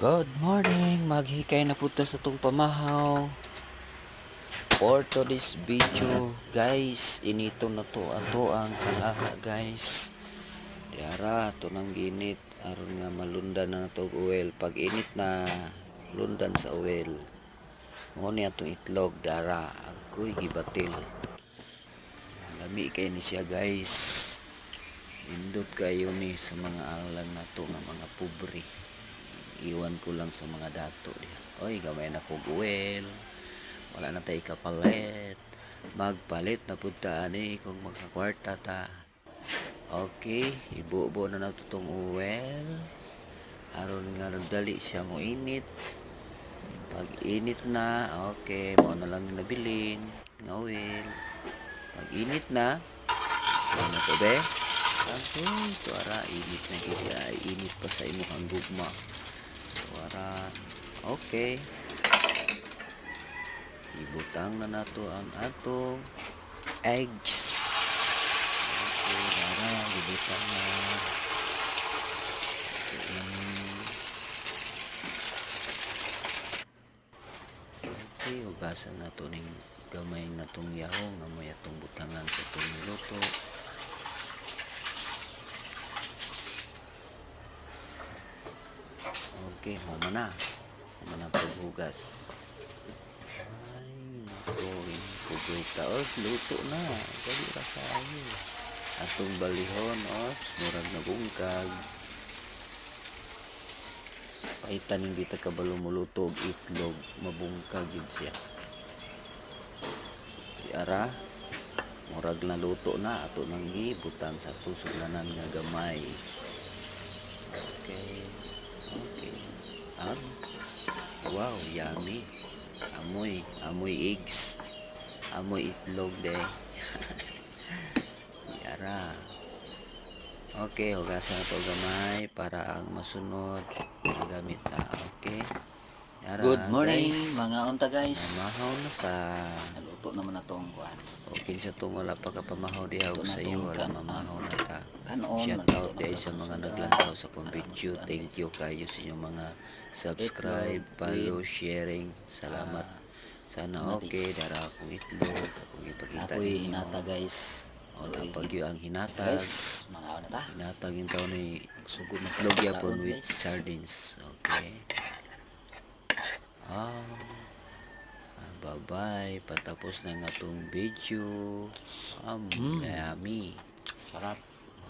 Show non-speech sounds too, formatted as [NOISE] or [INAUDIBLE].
Good morning! Maghikay na punta sa itong pamahaw. For today's video, guys, inito na to ato ang kalaha, guys. Diara, to nang ginit. Aron nga malundan na to oil. Pag init na, lundan sa oil. Mo ni itlog, dara. Agoy gibatil. Lami kay ni siya, guys. Indot kayo ni sa mga alang na to nga mga pobre iwan ko lang sa mga dato diha. Oy, gamay na kog oil. Wala na tay kapalit. Magpalit na pud ta ani kung magkakwarta ta. Okay, ibubo na nato tong oil. Aron nga nagdali siya mo init. Pag init na, okay, mo na lang nabilin nga oil. Pag init na, ano to be? Okay, tuara, init na kaya, init pa sa imuhang gugma. Para okay. Ibutang na nato ang ato eggs. Okay, dara ibutang na. Okay, ugasan na to ning gamay na tong yahong nga may atong butangan sa itong luto. Okay, mama na. Mama na to hugas. Ay, nako. Kugoy taos. Luto na. Dali ra kayo. Atong balihon, os. Murag na bungkag. Paitan hindi ta kabalo muluto og itlog. Mabungkag yun siya. Ara, murag na luto na. Ato nang gibutan sa tusulanan nga gamay. Okay. Ah. Wow, yummy. Amoy, amoy eggs. Amoy itlog de. [LAUGHS] Yara. Okay, hugasan na to gamay para ang masunod magamit na. Okay. Yara, Good morning guys. mga unta guys. Pamahaw na ta. Naluto naman na tong kuan. Okay sa to wala pa ka pamahaw diha na sa iyo wala mamahaw na ta. Shout out dahil sa mga naglantaw sa kong video. Thank you kayo sa inyong mga subscribe, follow, sharing. Salamat. Sana matis. okay. Dara akong itlog. Akong ipakita Ako'y ninyo. inata guys. Wala pagyo ang hinatag. Guys, mga una ta. Hinatag yung taon ni Sugod na itlog yapon kaon, with sardines. Okay. Ah. Ah, Bye-bye. Patapos na nga itong video. Um, Mm. yummy. Sarap.